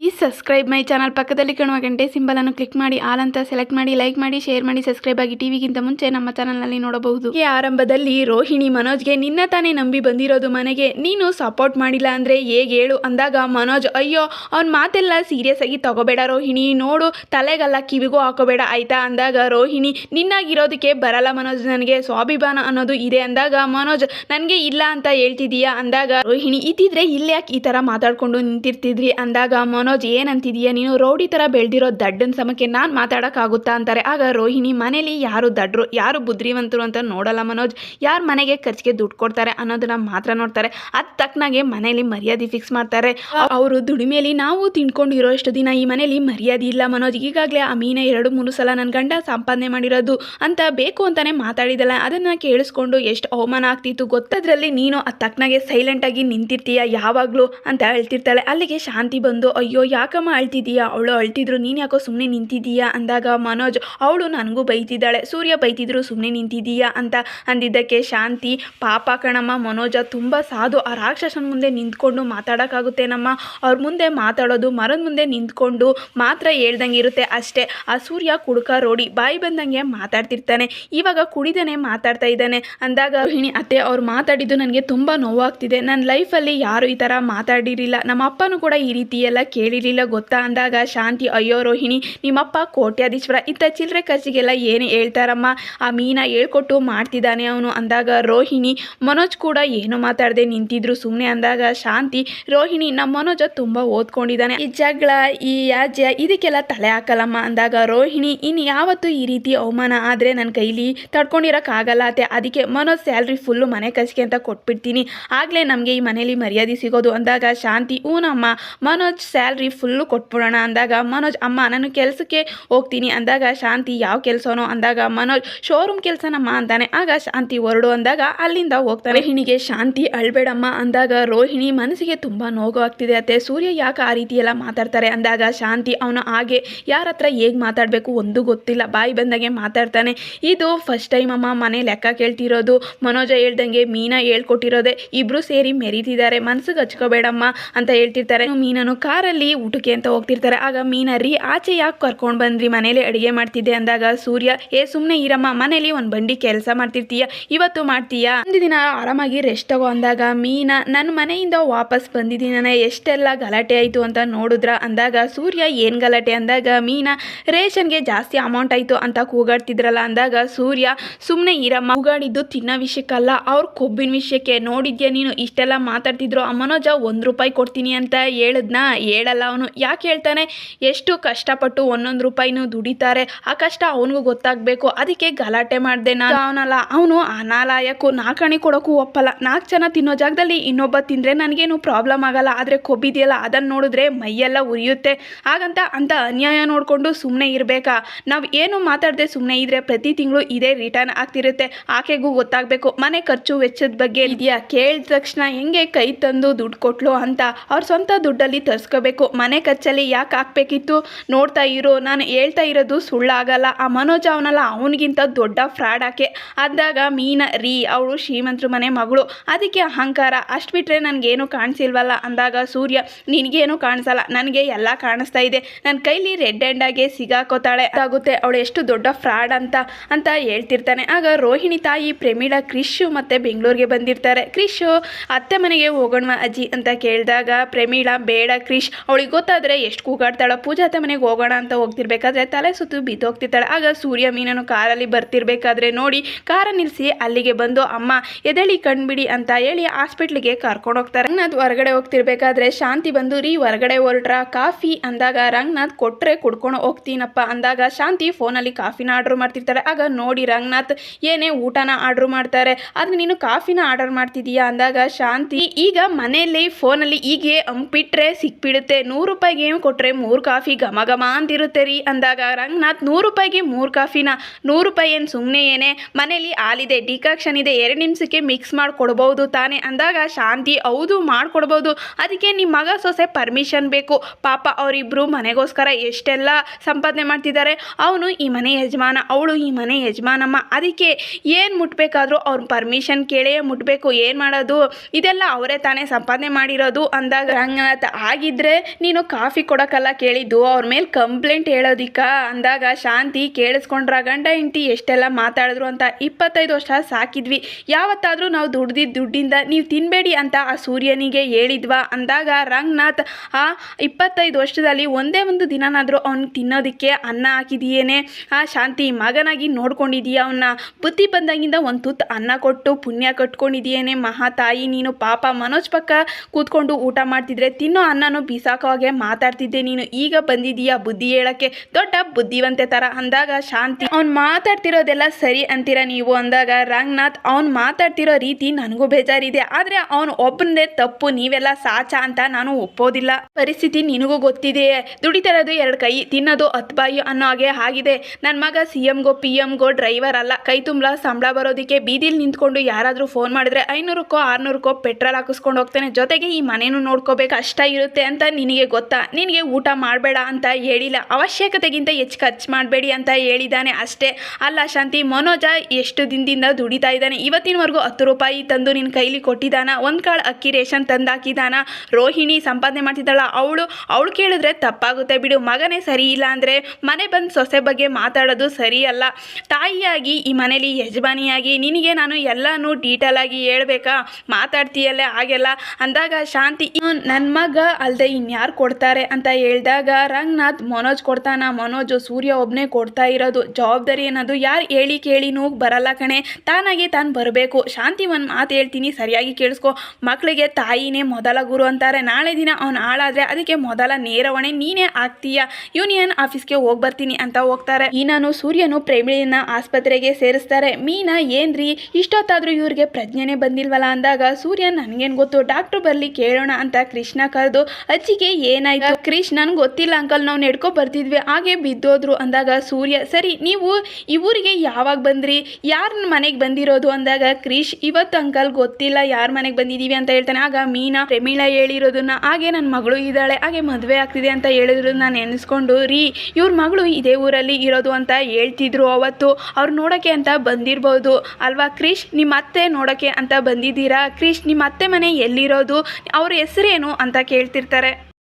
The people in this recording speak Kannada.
ಈ ಸಬ್ಸ್ಕ್ರೈಬ್ ಮೈ ಚಾನಲ್ ಪಕ್ಕದಲ್ಲಿ ಕಾಣುವ ಗಂಟೆ ಸಿಂಬಲ್ ಅನ್ನು ಕ್ಲಿಕ್ ಮಾಡಿ, ಆಲ್ ಅಂತ ಸೆಲೆಕ್ಟ್ ಮಾಡಿ, ಲೈಕ್ ಮಾಡಿ, ಶೇರ್ ಮಾಡಿ, ಸಬ್ಸ್ಕ್ರೈಬ್ ಆಗಿ ಟಿವಿಗಿಂತ ಮುಂಚೆ ನಮ್ಮ ಚಾನಲ್ನಲ್ಲಿ ನೋಡಬಹುದು. ಈ ಆರಂಭದಲ್ಲಿ ರೋಹಿಣಿ ಮನೋಜ್ಗೆ ನಿನ್ನ ತಾನೇ ನಂಬಿ ಬಂದಿರೋದು ಮನೆಗೆ. ನೀನು ಸಪೋರ್ಟ್ ಮಾಡಿಲ್ಲ ಅಂದ್ರೆ ಹೇಗೆ ಹೇಳು? ಅಂದಾಗ ಮನೋಜ್, ಅಯ್ಯೋ, ಅವ್ನ ಮಾತೆಲ್ಲ ಸೀರಿಯಸ್ ಆಗಿ ತಗೋಬೇಡ ರೋಹಿಣಿ. ನೋಡು, ತಲೆಗಲ್ಲ ಕಿವಿಗೂ ಹಾಕೋಬೇಡ, ಆಯ್ತಾ? ಅಂದಾಗ ರೋಹಿಣಿ, ನಿನ್ನಾಗಿರೋದಕ್ಕೆ ಬರಲ್ಲ ಮನೋಜ್, ನನಗೆ ಸ್ವಾಭಿಮಾನ ಅನ್ನೋದು ಇದೆ. ಅಂದಾಗ ಮನೋಜ್, ನನಗೆ ಇಲ್ಲ ಅಂತ ಹೇಳ್ತಿದೀಯಾ? ಅಂದಾಗ ರೋಹಿಣಿ, ಇದ್ದಿದ್ರೆ ಇಲ್ಲಿ ಯಾಕೆ ಈ ಥರ ಮಾತಾಡ್ಕೊಂಡು ನಿಂತಿರ್ತಿದ್ರಿ? ಅಂದಾಗ ಮನೋಜ್ ಏನಂತಿದೀಯ? ನೀನು ರೌಡಿ ಥರ ಬೆಳೆದಿರೋ ದಡ್ಡನ ಸಮಕ್ಕೆ ನಾನು ಮಾತಾಡೋಕ್ಕಾಗುತ್ತಾ? ಅಂತಾರೆ. ಆಗ ರೋಹಿಣಿ, ಮನೇಲಿ ಯಾರು ದಡ್ರು, ಯಾರು ಬುದ್ಧಿವಂತರು ಅಂತ ನೋಡಲ್ಲ ಮನೋಜ್. ಯಾರು ಮನೆಗೆ ಖರ್ಚಿಗೆ ದುಡ್ಡು ಕೊಡ್ತಾರೆ ಅನ್ನೋದನ್ನ ಮಾತ್ರ ನೋಡ್ತಾರೆ. ಅದ್ ತಕ್ಕನಾಗೆ ಮನೇಲಿ ಮರ್ಯಾದೆ ಫಿಕ್ಸ್ ಮಾಡ್ತಾರೆ. ಅವರು ದುಡಿಮೆಯಲ್ಲಿ ನಾವು ತಿನ್ಕೊಂಡಿರೋ ಇಷ್ಟು ದಿನ ಈ ಮನೇಲಿ ಮರ್ಯಾದೆ ಇಲ್ಲ ಮನೋಜ್. ಈಗಾಗಲೇ ಆ ಮೀನ ಎರಡು, ಮೂರು ಸಲ ನನ್ನ ಗಂಡ ಸಂಪಾದನೆ ಮಾಡಿರೋದು ಅಂತ ಬೇಕು ಅಂತಾನೆ ಮಾತಾಡಿದಲ್ಲ. ಅದನ್ನ ಕೇಳಿಸ್ಕೊಂಡು ಎಷ್ಟು ಅವಮಾನ ಆಗ್ತಿತ್ತು ಗೊತ್ತದ್ರಲ್ಲಿ ನೀನು ಆ ತಕ್ಕನಾಗೆ ಸೈಲೆಂಟಾಗಿ ನಿಂತಿರ್ತೀಯ ಯಾವಾಗಲೂ? ಅಂತ ಹೇಳ್ತಿರ್ತಾಳೆ. ಅಲ್ಲಿಗೆ ಶಾಂತಿ ಬಂದು, ಅಯ್ಯೋ ಯಾಕಮ್ಮ ಅಳ್ತಿದ್ದೀಯಾ? ಅವಳು ಅಳ್ತಿದ್ರು, ನೀನು ಯಾಕೋ ಸುಮ್ಮನೆ ನಿಂತಿದ್ದೀಯಾ? ಅಂದಾಗ ಮನೋಜ್, ಅವಳು ನನಗೂ ಬೈತಿದ್ದಾಳೆ. ಸೂರ್ಯ ಬೈತಿದ್ರು ಸುಮ್ಮನೆ ನಿಂತಿದ್ದೀಯಾ ಅಂತ ಅಂದಿದ್ದಕ್ಕೆ ಶಾಂತಿ, ಪಾಪ ಕಣಮ್ಮ, ಮನೋಜ ತುಂಬ ಸಾಧು. ಆ ರಾಕ್ಷಸನ ಮುಂದೆ ನಿಂತ್ಕೊಂಡು ಮಾತಾಡೋಕ್ಕಾಗುತ್ತೇನಮ್ಮ? ಅವ್ರ ಮುಂದೆ ಮಾತಾಡೋದು, ಮರದ ಮುಂದೆ ನಿಂತ್ಕೊಂಡು ಮಾತ್ರ ಹೇಳ್ದಂಗೆ ಇರುತ್ತೆ ಅಷ್ಟೇ. ಆ ಸೂರ್ಯ ಕುಡ್ಕ ರೋಡಿ, ಬಾಯಿ ಬಂದಂಗೆ ಮಾತಾಡ್ತಿರ್ತಾನೆ. ಇವಾಗ ಕುಡಿದನೆ ಮಾತಾಡ್ತಾ ಇದ್ದಾನೆ. ಅಂದಾಗ ರೋಹಿಣಿ ಅತ್ತೆ, ಅವ್ರು ಮಾತಾಡಿದ್ದು ನನಗೆ ತುಂಬ ನೋವಾಗ್ತಿದೆ. ನನ್ನ ಲೈಫಲ್ಲಿ ಯಾರು ಈ ಥರ ಮಾತಾಡಿರಲಿಲ್ಲ ನಮ್ಮ ಅಪ್ಪನೂ ಕೂಡ ಈ ರೀತಿ ಎಲ್ಲ ಕೇಳಿರಲಿಲ್ಲ ಗೊತ್ತಾ? ಅಂದಾಗ ಶಾಂತಿ, ಅಯ್ಯೋ ರೋಹಿಣಿ, ನಿಮ್ಮಪ್ಪ ಕೋಟ್ಯಾಧೀಶ್ವರ, ಇಂಥ ಚಿಲ್ಲರೆ ಖರ್ಚಿಗೆಲ್ಲ ಏನು ಹೇಳ್ತಾರಮ್ಮ? ಆ ಮೀನ ಹೇಳ್ಕೊಟ್ಟು ಮಾಡ್ತಿದ್ದಾನೆ ಅವನು. ಅಂದಾಗ ರೋಹಿಣಿ, ಮನೋಜ್ ಕೂಡ ಏನು ಮಾತಾಡದೆ ನಿಂತಿದ್ರು. ಸುಮ್ಮನೆ ಅಂದಾಗ ಶಾಂತಿ, ರೋಹಿಣಿ, ನಮ್ಮ ಮನೋಜ ತುಂಬ ಓದ್ಕೊಂಡಿದ್ದಾನೆ. ಈ ಜಗಳ, ಈ ಯಾಜ್ಯ, ಇದಕ್ಕೆಲ್ಲ ತಲೆ ಹಾಕಲ್ಲಮ್ಮ. ಅಂದಾಗ ರೋಹಿಣಿ ಇನ್ನು ಯಾವತ್ತು ಈ ರೀತಿ ಅವಮಾನ ಆದರೆ ನನ್ನ ಕೈಲಿ ತಡ್ಕೊಂಡಿರೋಕ್ಕಾಗಲ್ಲ ಅತ್ತೆ. ಅದಕ್ಕೆ ಮನೋಜ್ ಸ್ಯಾಲ್ರಿ ಫುಲ್ಲು ಮನೆ ಖರ್ಚಿಗೆ ಅಂತ ಕೊಟ್ಬಿಡ್ತೀನಿ. ಆಗಲೇ ನಮಗೆ ಈ ಮನೇಲಿ ಮರ್ಯಾದೆ ಸಿಗೋದು. ಅಂದಾಗ ಶಾಂತಿ, ಊನಮ್ಮ, ಮನೋಜ್ ಸ್ಯಾಲ್ರಿ ಫುಲ್ಲು ಕೊಟ್ಬಿಡೋಣ ಅಂದಾಗ ಮನೋಜ್, ಅಮ್ಮ, ನಾನು ಕೆಲಸಕ್ಕೆ ಹೋಗ್ತೀನಿ. ಅಂದಾಗ, ಶಾಂತಿ, ಯಾವ ಕೆಲಸನೋ? ಅಂದಾಗ, ಮನೋಜ್ ಶೋರೂಮ್ ಕೆಲಸನಮ್ಮ, ಅಂತಾನೆ. ಆಗ ಶಾಂತಿ ಹೊರಡು ಅಂದಾಗ ಅಲ್ಲಿಂದ ಹೋಗ್ತಾನೆ. ರೋಹಿಣಿಗೆ ಶಾಂತಿ ಅಳ್ಬೇಡಮ್ಮ, ಅಂದಾಗ ರೋಹಿಣಿ ಮನಸ್ಸಿಗೆ ತುಂಬ ನೋವು ಆಗ್ತಿದೆ. ಅತ್ತೆ, ಸೂರ್ಯ ಯಾಕೆ ಆ ರೀತಿ ಎಲ್ಲ ಮಾತಾಡ್ತಾರೆ? ಅಂದಾಗ ಶಾಂತಿ, ಅವನು ಹಾಗೆ, ಯಾರ ಹತ್ರ ಹೇಗೆ ಮಾತಾಡಬೇಕು ಒಂದು ಗೊತ್ತಿಲ್ಲ. ಬಾಯಿ ಬಂದಾಗೆ ಮಾತಾಡ್ತಾನೆ. ಇದು ಫಸ್ಟ್ ಟೈಮ್ ಅಮ್ಮ, ಮನೆ ಲೆಕ್ಕ ಕೇಳ್ತಿರೋದು. ಮನೋಜ ಹೇಳ್ದಂಗೆ ಮೀನಾ ಹೇಳ್ಕೊಟ್ಟಿರೋದೆ. ಇಬ್ರು ಸೇರಿ ಮೆರೀತಿದ್ದಾರೆ. ಮನಸ್ಸಿಗೆ ಹಚ್ಕೋಬೇಡಮ್ಮ ಅಂತ ಹೇಳ್ತಿರ್ತಾರೆ. ಮೀನನು ಕಾರಲ್ಲಿ ಊಟಕ್ಕೆ ಅಂತ ಹೋಗ್ತಿರ್ತಾರೆ. ಆಗ ಮೀನ ರೀ ಆಚೆ ಯಾಕೆ ಕರ್ಕೊಂಡು ಬಂದ್ರಿ? ಮನೇಲಿ ಅಡುಗೆ ಮಾಡ್ತಿದ್ದೆ ಅಂದಾಗ ಸೂರ್ಯ, ಏ ಸುಮ್ಮನೆ ಇರಮ್ಮ, ಮನೇಲಿ ಒಂದು ಬಂಡಿ ಕೆಲಸ ಮಾಡ್ತಿರ್ತೀಯ, ಇವತ್ತು ಮಾಡ್ತೀಯಾ? ಒಂದು ದಿನ ಆರಾಮಾಗಿ ರೆಸ್ಟ್ ತಗೋ ಅಂದಾಗ, ಮೀನಾ ನನ್ನ ಮನೆಯಿಂದ ವಾಪಸ್ ಬಂದಿದ್ದೀನ ಎಷ್ಟೆಲ್ಲ ಗಲಾಟೆ ಆಯಿತು ಅಂತ ನೋಡಿದ್ರ? ಅಂದಾಗ ಸೂರ್ಯ, ಏನು ಗಲಾಟೆ? ಅಂದಾಗ, ಮೀನ, ರೇಷನ್ಗೆ ಜಾಸ್ತಿ ಅಮೌಂಟ್ ಆಯಿತು ಅಂತ ಕೂಗಾಡ್ತಿದ್ರಲ್ಲ? ಅಂದಾಗ ಸೂರ್ಯ ಸುಮ್ಮನೆ ಇರಮ್ಮ, ಕೂಗಾಡಿದ್ದು ತಿನ್ನೋ ವಿಷಯಕ್ಕಲ್ಲ, ಅವ್ರ ಕೊಬ್ಬಿನ ವಿಷಯಕ್ಕೆ ನೋಡಿದ್ಯಾ ನೀನು? ಇಷ್ಟೆಲ್ಲ ಮಾತಾಡ್ತಿದ್ರು ಅಮ್ಮನೋಜ ಮನೋಜ ಒಂದು ರೂಪಾಯಿ ಕೊಡ್ತೀನಿ ಅಂತ ಹೇಳಿದ್ನಾ? ಹೇಳಲ್ಲ. ಅವನು. ಯಾಕೆ ಹೇಳ್ತಾನೆ? ಎಷ್ಟು ಕಷ್ಟಪಟ್ಟು ಒಂದೊಂದು ರೂಪಾಯಿನೂ ದುಡಿತಾರೆ. ಆ ಕಷ್ಟ ಅವನಿಗೂ ಗೊತ್ತಾಗಬೇಕು. ಅದಕ್ಕೆ ಗಲಾಟೆ ಮಾಡಿದೆ ನಾನು. ಅವನಲ್ಲ, ಅವನು ಅನಾಲಾಯಕ್ಕೂ ನಾಲ್ಕಣಿ ಕೊಡೋಕ್ಕೂ ಒಪ್ಪಲ್ಲ. ನಾಲ್ಕು ಜನ ತಿನ್ನೋ ಜಾಗದಲ್ಲಿ ಇನ್ನೊಬ್ಬ ತಿಂದರೆ ನನಗೇನು ಪ್ರಾಬ್ಲಮ್ ಆಗಲ್ಲ. ಆದರೆ ಕೊಬ್ಬಿದೆಯಲ್ಲ? ಅದನ್ನು ನೋಡಿದ್ರೆ ಮೈಯೆಲ್ಲ ಉರಿಯುತ್ತೆ. ಹಾಗಂತ ಅಂತ ಅನ್ಯಾಯ ನೋಡಿಕೊಂಡು ಸುಮ್ಮನೆ ಇರಬೇಕಾ? ನಾವು ಏನು ಮಾತಾಡದೆ ಸುಮ್ಮನೆ ಇದ್ರೆ ಪ್ರತಿ ತಿಂಗಳು ಇದೇ ರಿಟರ್ನ್ ಆಗ್ತಿರುತ್ತೆ. ಆಕೆಗೂ ಗೊತ್ತಾಗಬೇಕು. ಮನೆ ಖರ್ಚು ವೆಚ್ಚದ ಬಗ್ಗೆ ಇದೆಯಾ? ಕೇಳಿದ ತಕ್ಷಣ ಹೆಂಗೆ ಕೈ ತಂದು ದುಡ್ಡು ಕೊಟ್ಲು ಅಂತ. ಅವ್ರ ಸ್ವಂತ ದುಡ್ಡಲ್ಲಿ ತರಿಸ್ಕೋಬೇಕು. ಮನೆ ಖರ್ಚಲ್ಲಿ ಯಾಕೆ ಹಾಕ್ಬೇಕಿತ್ತು? ನೋಡ್ತಾ ಇರೋ, ನಾನು ಹೇಳ್ತಾ ಇರೋದು ಸುಳ್ಳಾಗಲ್ಲ. ಆ ಮನೋಜ ಅವನಲ್ಲ, ಅವನಿಗಿಂತ ದೊಡ್ಡ ಫ್ರಾಡ್ ಆಕೆ. ಅಂದಾಗ ಮೀನ, ರೀ, ಅವಳು ಶ್ರೀಮಂತರ ಮನೆ ಮಗಳು. ಅದಕ್ಕೆ ಅಹಂಕಾರ. ಅಷ್ಟು ಬಿಟ್ಟರೆ ನನಗೇನು ಕಾಣಿಸಿಲ್ವಲ್ಲ? ಅಂದಾಗ ಸೂರ್ಯ, ನಿನಗೇನು ಕಾಣಿಸಲ್ಲ. ನನಗೆ ಎಲ್ಲ ಕಾಣಿಸ್ತಾ ಇದೆ. ನನ್ನ ಕೈಲಿ ರೆಡ್ ಹ್ಯಾಂಡಾಗೆ ಸಿಗಾಕೋತಾಳೆ. ಆಗುತ್ತೆ ಅವಳು ಎಷ್ಟು ದೊಡ್ಡ ಫ್ರಾಡ್ ಅಂತ ಅಂತ ಹೇಳ್ತಿರ್ತಾನೆ. ಆಗ ರೋಹಿಣಿ ತಾಯಿ, ಪ್ರೇಮಿಳಾ, ಕ್ರಿಶು ಮತ್ತು ಬೆಂಗಳೂರಿಗೆ ಬಂದಿರ್ತಾರೆ. ಕ್ರಿಶು, ಅತ್ತೆ ಮನೆಗೆ ಹೋಗೋಣ ಅಜ್ಜಿ? ಅಂತ ಕೇಳಿದಾಗ ಪ್ರೇಮಿಳಾ, ಬೇಡ ಕ್ರಿಶ್ ಅವಳಿಗೆ ಗೊತ್ತಾದರೆ ಎಷ್ಟು ಕೂಗಾಡ್ತಾಳೋ ಪೂಜಾತೆ ಮನೆಗೆ ಹೋಗೋಣ ಅಂತ ಹೋಗ್ತಿರ್ಬೇಕಾದ್ರೆ ತಲೆ ಸುತ್ತು ಬಿದ್ದೋಗ್ತಿರ್ತಾಳೆ ಆಗ ಸೂರ್ಯ ಮೀನನ್ನು ಕಾರಲ್ಲಿ ಬರ್ತಿರ್ಬೇಕಾದ್ರೆ ನೋಡಿ ಕಾರ ನಿಲ್ಲಿಸಿ ಅಲ್ಲಿಗೆ ಬಂದು, ಅಮ್ಮ, ಎದಳಿ ಕಣ್ಬಿಡಿ ಅಂತ ಹೇಳಿ ಹಾಸ್ಪಿಟ್ಲಿಗೆ ಕರ್ಕೊಂಡು ಹೋಗ್ತಾರೆ. ರಂಗನಾಥ್ ಹೊರಗಡೆ ಹೋಗ್ತಿರ್ಬೇಕಾದ್ರೆ ಶಾಂತಿ ಬಂದು, ರೀ, ಹೊರಗಡೆ ಹೊರಟ್ರ, ಕಾಫಿ? ಅಂದಾಗ ರಂಗನಾಥ್ ಕೊಟ್ಟರೆ ಕುಡ್ಕೊಂಡು ಹೋಗ್ತೀನಪ್ಪ ಅಂದಾಗ ಶಾಂತಿ ಫೋನಲ್ಲಿ ಕಾಫಿನ ಆರ್ಡರ್ ಮಾಡ್ತಿರ್ತಾರೆ. ಆಗ ನೋಡಿ ರಂಗನಾಥ್, ಏನೇ ಊಟನ ಆರ್ಡರ್ ಮಾಡ್ತಾರೆ, ಆದರೆ ನೀನು ಕಾಫಿನ ಆರ್ಡರ್ ಮಾಡ್ತಿದೀಯಾ? ಅಂದಾಗ ಶಾಂತಿ, ಈಗ ಮನೆಯಲ್ಲಿ ಫೋನಲ್ಲಿ ಹೀಗೆ ಅಂಪಿಟ್ರೆ ಸಿಕ್ಬಿಡುತ್ತೆ ನೂರು ರೂಪಾಯಿಗೆ ಕೊಟ್ರೆ ಮೂರು ಕಾಫಿ ಘಮ ಘಮ ಅಂತಿರುತ್ತೆ ರೀ ಅಂದಾಗ ರಂಗನಾಥ್, ನೂರು ರೂಪಾಯಿಗೆ ಮೂರು ಕಾಫಿನ? ನೂರು ರೂಪಾಯಿ ಏನು ಸುಮ್ಮನೆ ಏನೇ? ಮನೇಲಿ ಹಾಲಿದೆ ಡಿಕಾಕ್ಷನ್ ಇದೆ ಎರಡು ನಿಮಿಷಕ್ಕೆ ಮಿಕ್ಸ್ ಮಾಡಿಕೊಡ್ಬೋದು ತಾನೇ ಅಂದಾಗ ಶಾಂತಿ ಹೌದು ಮಾಡಿಕೊಡ್ಬೋದು. ಅದಕ್ಕೆ ನಿಮ್ಮ ಮಗ ಸೊಸೆ ಪರ್ಮಿಷನ್ ಬೇಕು. ಪಾಪ ಅವರಿಬ್ಬರು ಮನೆಗೋಸ್ಕರ ಎಷ್ಟೆಲ್ಲ ಸಂಪಾದನೆ ಮಾಡ್ತಿದ್ದಾರೆ. ಅವನು ಈ ಮನೆ ಯಜಮಾನ, ಅವಳು ಈ ಮನೆ ಯಜಮಾನಮ್ಮ. ಅದಕ್ಕೆ ಏನು ಮುಟ್ಬೇಕಾದ್ರೂ ಅವ್ರ ಪರ್ಮಿಷನ್ ಕೇಳೇ ಮುಟ್ಬೇಕು. ಏನು ಮಾಡೋದು? ಇದೆಲ್ಲ ಅವರೇ ತಾನೇ ಸಂಪಾದನೆ ಮಾಡಿರೋದು ಅಂದಾಗ ರಂಗನಾಥ್ ಆಗಿದ್ರೆ ನೀನು ಕಾಫಿ ಕೊಡೋಕ್ಕಲ್ಲ ಕೇಳಿದ್ದು, ಅವ್ರ ಮೇಲೆ ಕಂಪ್ಲೇಂಟ್ ಹೇಳೋದಿಕ್ಕ? ಅಂದಾಗ ಶಾಂತಿ ಕೇಳಿಸ್ಕೊಂಡ್ರ ಗಂಡ ಹೆಂಡತಿ ಎಷ್ಟೆಲ್ಲ ಮಾತಾಡಿದ್ರು ಅಂತ ಇಪ್ಪತ್ತೈದು ವರ್ಷ ಸಾಕಿದ್ವಿ. ಯಾವತ್ತಾದರೂ ನಾವು ದುಡ್ದಿದ್ದ ದುಡ್ಡಿಂದ ನೀವು ತಿನ್ನಬೇಡಿ ಅಂತ ಆ ಸೂರ್ಯನಿಗೆ ಹೇಳಿದ್ವಾ? ಅಂದಾಗ ರಂಗನಾಥ್, ಆ ಇಪ್ಪತ್ತೈದು ವರ್ಷದಲ್ಲಿ ಒಂದೇ ಒಂದು ದಿನನಾದರೂ ಅವ್ನಿಗೆ ತಿನ್ನೋದಕ್ಕೆ ಅನ್ನ ಹಾಕಿದೀಯೇನೆ? ಆ ಶಾಂತಿ ಮಗನಾಗಿ ನೋಡ್ಕೊಂಡಿದೀಯ ಅವನ್ನ ಬುದ್ಧಿ ಬಂದಾಗಿಂದ ಒಂದು ತುತ್ತು ಅನ್ನ ಕೊಟ್ಟು ಪುಣ್ಯ ಕಟ್ಕೊಂಡಿದೀಯೇನೆ ಮಹಾ ತಾಯಿ? ನೀನು ಪಾಪ ಮನೋಜ್ ಪಕ್ಕ ಕೂತ್ಕೊಂಡು ಊಟ ಮಾಡ್ತಿದ್ರೆ ತಿನ್ನೋ ಅನ್ನನೂ ಬಿಸಾಕೋ ಹಾಗೆ ಮಾತಾಡ್ತಿದ್ದೆ ನೀನು. ಈಗ ಬಂದಿದೀಯ ಬುದ್ಧಿ ಹೇಳಕ್ಕೆ? ದೊಡ್ಡ ಬುದ್ಧಿವಂತೆ ತರ. ಅಂದಾಗ ಶಾಂತಿ ಅವ್ನು ಮಾತಾಡ್ತಿರೋದೆಲ್ಲ ಸರಿ ಅಂತೀರಾ ನೀವು? ಅಂದಾಗ ರಂಗನಾಥ್, ಅವ್ನು ಮಾತಾಡ್ತಿರೋ ರೀತಿ ನನಗೂ ಬೇಜಾರಿದೆ. ಆದ್ರೆ ಅವನು ಒಬ್ಬನದೇ ತಪ್ಪು. ನೀವೆಲ್ಲ ಸಾಚ ಅಂತ ನಾನು ಒಪ್ಪೋದಿಲ್ಲ. ಪರಿಸ್ಥಿತಿ ನಿನಗೂ ಗೊತ್ತಿದೆಯೇ ದುಡಿತಿರೋದು ಎರಡು ಕೈ, ತಿನ್ನೋದು ಬಾಯಿ ಅನ್ನೋ ಹಾಗೆ ಆಗಿದೆ. ನನ್ನ ಮಗ ಸಿ ಎಮ್ಗೋ ಪಿ ಎಮ್ಗೋ ಡ್ರೈವರ್ ಅಲ್ಲ. ಕೈ ತುಂಬಲ ಸಂಬಳ ಬರೋದಕ್ಕೆ ಬೀದಿಲಿ ನಿಂತ್ಕೊಂಡು ಯಾರಾದರೂ ಫೋನ್ ಮಾಡಿದ್ರೆ ಐನೂರಕ್ಕೋ, ಆರುನೂರಕ್ಕೋ ಪೆಟ್ರೋಲ್ ಹಾಕಿಸ್ಕೊಂಡು ಹೋಗ್ತಾನೆ. ಜೊತೆಗೆ ಈ ಮನೇನು ನೋಡ್ಕೋಬೇಕು ಅಷ್ಟ ಇರುತ್ತೆ ಅಂತ ನಿನಗೆ ಗೊತ್ತಾ? ನಿನಗೆ ಊಟ ಮಾಡಬೇಡ ಅಂತ ಹೇಳಿಲ್ಲ. ಅವಶ್ಯಕತೆಗಿಂತ ಹೆಚ್ಚು ಖರ್ಚು ಮಾಡಬೇಡಿ ಅಂತ ಹೇಳಿದ್ದಾನೆ ಅಷ್ಟೇ. ಅಲ್ಲ ಶಾಂತಿ, ಮನೋಜ ಎಷ್ಟು ದಿನದಿಂದ ದುಡಿತಾ ಇದ್ದಾನೆ? ಇವತ್ತಿನವರೆಗೂ ಹತ್ತು ರೂಪಾಯಿ ತಂದು ನಿನ್ನ ಕೈಲಿ ಕೊಟ್ಟಿದ್ದಾನ? ಒಂದು ಕಾಳು ಅಕ್ಕಿ ರೇಷನ್ ತಂದು ಹಾಕಿದಾನ ರೋಹಿಣಿ ಸಂಪಾದನೆ ಮಾಡ್ತಿದ್ದಾಳ? ಅವಳು ಅವಳು ಕೇಳಿದ್ರೆ ತಪ್ಪಾಗುತ್ತೆ ಬಿಡು. ಮಗನೇ ಸರಿ ಇಲ್ಲ ಅಂದರೆ ಮನೆ ಬಂದು ಸೊಸೆ ಬಗ್ಗೆ ಮಾತಾಡೋದು ಸರಿಯಲ್ಲ. ತಾಯಿಯಾಗಿ, ಈ ಮನೇಲಿ ಯಜಮಾನಿಯಾಗಿ ನಿನಗೆ ನಾನು ಎಲ್ಲನೂ ಡೀಟೇಲ್ ಆಗಿ ಹೇಳ್ಬೇಕಾ? ಮಾತಾಡ್ತೀಯಲ್ಲೇ, ಹಾಗೆಲ್ಲ? ಅಂದಾಗ ಶಾಂತಿ ನನ್ನ ಮಗ ಅಲ್ಲದೆ ಇನ್ಯಾರು ಕೊಡ್ತಾರೆ ಅಂತ ಹೇಳಿದಾಗ ರಂಗನಾಥ್, ಮನೋಜ್ ಕೊಡ್ತಾನ. ಮನೋಜ್ ಸೂರ್ಯ ಒಬ್ಬನೇ ಕೊಡ್ತಾ ಇರೋದು. ಜವಾಬ್ದಾರಿ ಅನ್ನೋದು ಯಾರು ಹೇಳಿ ಕೇಳಿನೂ ಬರಲ್ಲ ಕಣೆ. ತಾನಾಗೆ ತಾನು ಬರಬೇಕು. ಶಾಂತಿ ಒಂದು ಮಾತು ಹೇಳ್ತೀನಿ, ಸರಿಯಾಗಿ ಕೇಳಿಸ್ಕೊ. ಮಕ್ಕಳಿಗೆ ತಾಯಿನೇ ಮೊದಲ ಗುರು ಅಂತಾರೆ. ನಾಳೆ ದಿನ ಅವನು ಹಾಳಾದರೆ ಅದಕ್ಕೆ ಮೊದಲ ನೇರವಣೆ ನೀನೇ ಆಗ್ತೀಯ. ಯೂನಿಯನ್ ಆಫೀಸ್ಗೆ ಹೋಗಿ ಬರ್ತೀನಿ ಅಂತ ಹೋಗ್ತಾರೆ. ಈ ನಾನು ಸೂರ್ಯನು ಪ್ರೇಮಿಳಿನ ಆಸ್ಪತ್ರೆಗೆ ಸೇರಿಸ್ತಾರೆ. ಮೀನಾ, ಏನ್ರಿ? ಇಷ್ಟೊತ್ತಾದರೂ ಇವ್ರಿಗೆ ಪ್ರಜ್ಞೆನೇ ಬಂದಿಲ್ವಲ್ಲ ಅಂದಾಗ ಸೂರ್ಯ ನನಗೇನು ಗೊತ್ತು? ಡಾಕ್ಟ್ರು ಬರಲಿ ಕೇಳೋಣ ಅಂತ ಕೃಷ್ಣ ಕರೆದು ಅಜ್ಜಿಗೆ ಏನಾಯ್ತು? ಕ್ರಿಶ್ ನನ್ಗೆ ಗೊತ್ತಿಲ್ಲ ಅಂಕಲ್ ನಾವು ನೆಡ್ಕೊ ಬರ್ತಿದ್ವಿ. ಹಾಗೆ ಬಿದ್ದೋದ್ರು ಅಂದಾಗ ಸೂರ್ಯ ಸರಿ ನೀವು ಇವರಿಗೆ ಊರಿಗೆ ಯಾವಾಗ ಬಂದ್ರಿ? ಯಾರ ಮನೆಗೆ ಬಂದಿರೋದು? ಅಂದಾಗ ಕ್ರಿಶ್ ಇವತ್ತು ಅಂಕಲ್ ಗೊತ್ತಿಲ್ಲ ಯಾರ ಮನೆಗೆ ಬಂದಿದ್ದೀವಿ ಅಂತ ಹೇಳ್ತಾನೆ. ಆಗ ಮೀನಾ ಪ್ರಮೀಳ ಹೇಳಿರೋದನ್ನ ಹಾಗೆ ನನ್ನ ಮಗಳು ಇದ್ದಾಳೆ ಹಾಗೆ ಮದುವೆ ಆಗ್ತಿದೆ ಅಂತ ಹೇಳಿದ್ರು ನಾನು ನೆನೆಸ್ಕೊಂಡು ರೀ ಇವ್ರ ಮಗಳು ಇದೇ ಊರಲ್ಲಿ ಇರೋದು ಅಂತ ಹೇಳ್ತಿದ್ರು ಅವತ್ತು. ಅವ್ರು ನೋಡಕ್ಕೆ ಅಂತ ಬಂದಿರ್ಬೋದು. ಅಲ್ವಾ ಕ್ರಿಶ್? ನಿಮ್ಮ ಅತ್ತೆ ನೋಡೋಕ್ಕೆ ಅಂತ ಬಂದಿದ್ದೀರಾ? ಕ್ರಿಶ್ ನಿಮ್ಮ ಅತ್ತೆ ಮನೆ ಎಲ್ಲಿರೋದು? ಅವ್ರ ಹೆಸರೇನು ಅಂತ ಕೇಳ್ತಿರ್ತಾರೆ.